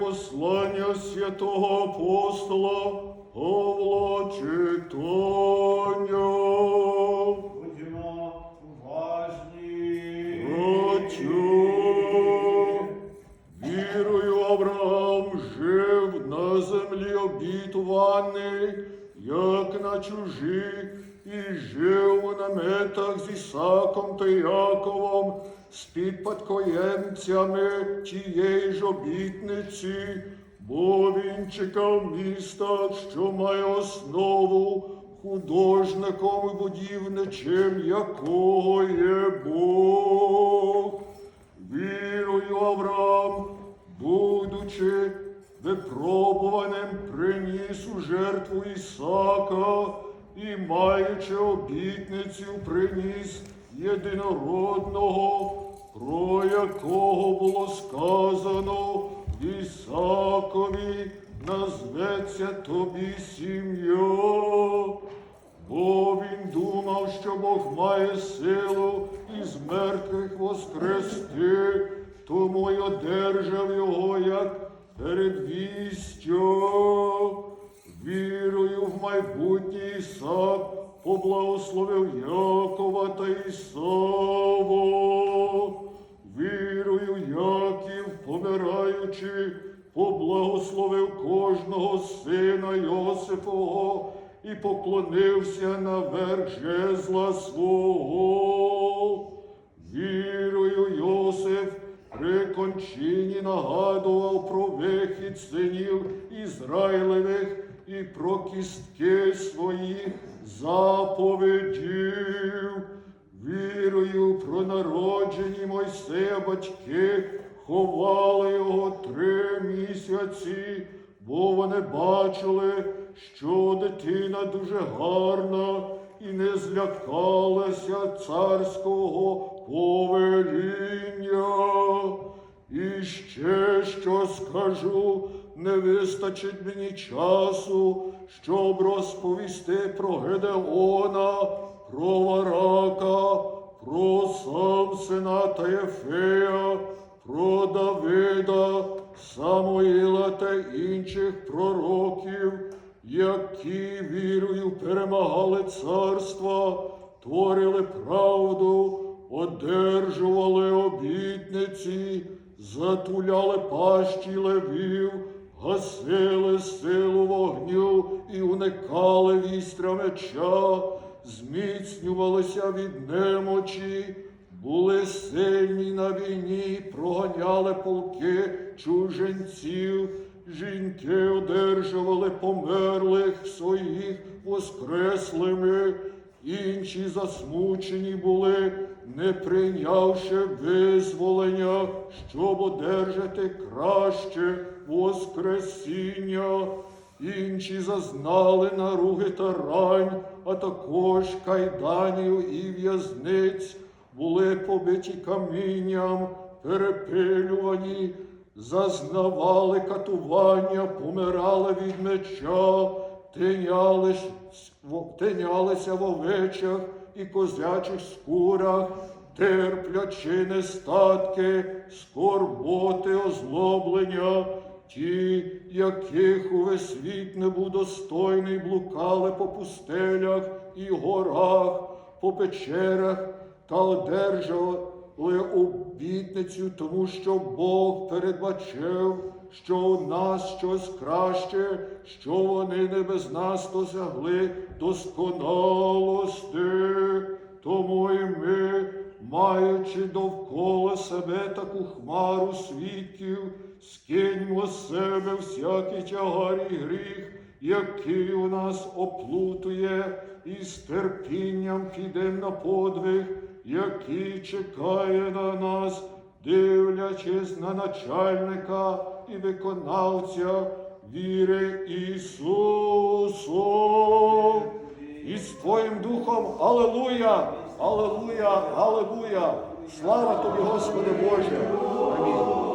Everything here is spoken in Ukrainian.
послання святого апостола Павла читання. Будьмо уважні. Отцю, вірою Авраам жив на землі обітуваний, як на чужі, і жив у наметах з Ісаком та Яковом, з підпадкоємцями тієї ж обітниці, бо він чекав міста, що має основу, художником і будівничим якого є Бог. Вірою Авраам, будучи випробуваним, приніс у жертву Ісака і, маючи обітницю, приніс єдинородного, про якого було сказано Ісакові, назветься тобі сім'я. Бо він думав, що Бог має силу із мертвих воскрести, тому й одержав його як передвістя. Вірою в майбутнє Ісак поблагословив Якова та Ісава. Вірою Яків, помираючи, поблагословив кожного сина Йосипового і поклонився на верх жезла свого. Вірою Йосиф при кончині нагадував про вихід синів Ізраїлевих і про кістки своїх заповідів. Вірою про народжені Мойсея батьки ховали його три місяці, бо вони бачили, що дитина дуже гарна і не злякалася царського повеління. І ще що скажу, не вистачить мені часу, щоб розповісти про Гедеона, про Варака, про Самсина та Єфея, про Давида, Самуїла та інших пророків, які вірою перемагали царства, творили правду, одержували обітниці, затуляли пащі левів, гасили силу вогню і уникали вістря меча, зміцнювалися від немочі, були сильні на війні, проганяли полки чуженців, жінки одержували померлих своїх воскреслими, інші засмучені були, не прийнявши визволення, щоб одержати краще воскресіння. Інші зазнали наруги та рань, а також кайданів і в'язниць, були побиті камінням, перепилювані, зазнавали катування, помирали від меча, тинялись, тинялися в овечах і козячих скурах, терплячи нестатки, скорботи, озлоблення. Ті, яких увесь світ не був достойний, блукали по пустелях і горах, по печерах та одержали обітницю, тому що Бог передбачив, що у нас щось краще, що вони не без нас досягли досконалости. Тому і ми, маючи довкола себе таку хмару свідків, скиньмо з себе всякий тягар і гріх, який у нас оплутує, і з терпінням підем на подвиг, який чекає на нас, дивлячись на начальника і виконавця віри Ісусу. І з Твоїм Духом, Алелуя, Алелуя, Алелуя. Слава тобі, Господи Боже. Амінь.